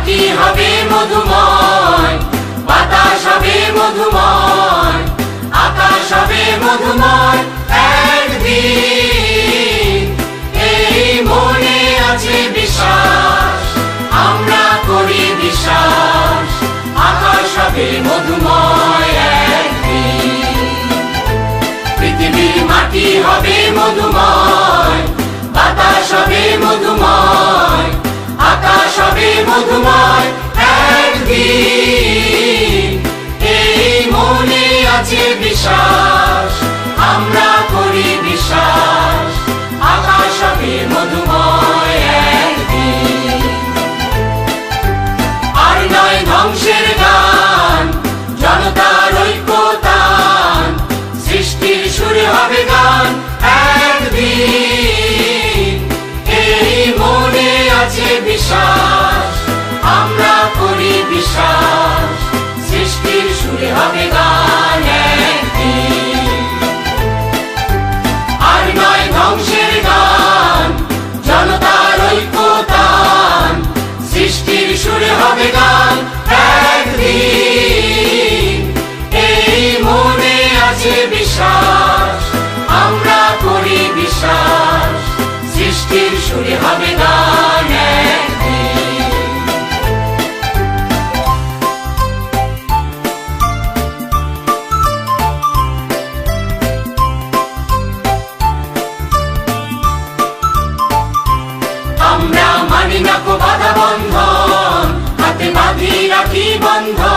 মাটি হবে মধুময়? বাতাস হবে মধুময়, আকাশ হবে মধুময় মধুময় পৃথিবীর মাটি হবে মধুময়, বাতাস হবে মধুময় মধুময় একদিন। এই মনে আছে বিশ্বাস, আমরা করি বিশ্বাস, আকাশ হবে মধুময় একদিন। আর নয় ধ্বংসের গান, জনতার ঐক্যতান, সৃষ্টির সুরে হবে গান একদিন। এই মনে আছে বিশ্বাস সুরে হবে গান আর নয় ধ্বংসের গান, জনতার ঐক্যতান, সৃষ্টির সুরে হবে গান একদিন। এই মনে আছে মানি না কো বাধা বন্ধন হাতে বাঁধি রাখি বন্ধন।